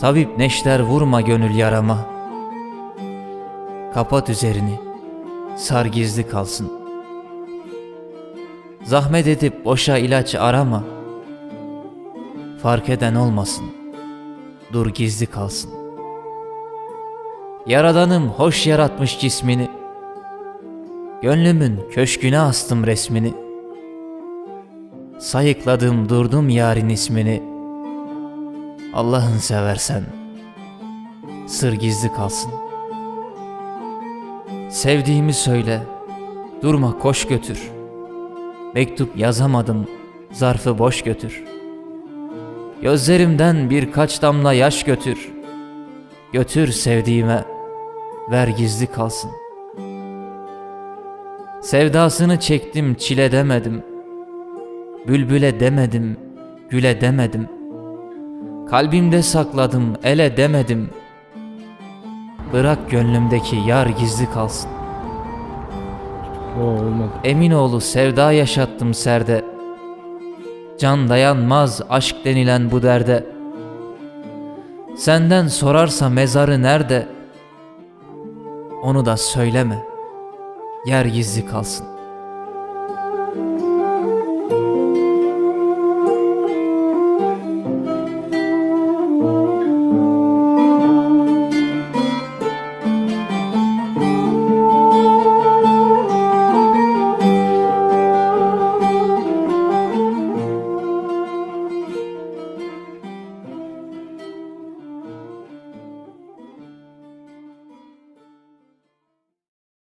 Tabip neşter vurma gönül yarama. Kapat üzerini, sar gizli kalsın. Zahmet edip boşa ilaç arama. Fark eden olmasın, dur gizli kalsın. Yaradanım hoş yaratmış cismini. Gönlümün köşküne astım resmini. Sayıkladım durdum yarın ismini. Allah'ın seversen sır gizli kalsın. Sevdiğimi söyle, durma koş götür. Mektup yazamadım, zarfı boş götür. Gözlerimden birkaç damla yaş götür. Götür sevdiğime, ver gizli kalsın. Sevdasını çektim çile demedim. Bülbüle demedim, güle demedim.'' Kalbimde sakladım ele demedim Bırak gönlümdeki yar gizli kalsın O olmadı. Eminoğlu sevda yaşattım serde Can dayanmaz aşk denilen bu derde. Senden sorarsa mezarı nerede? Onu da söyleme. Yer gizli kalsın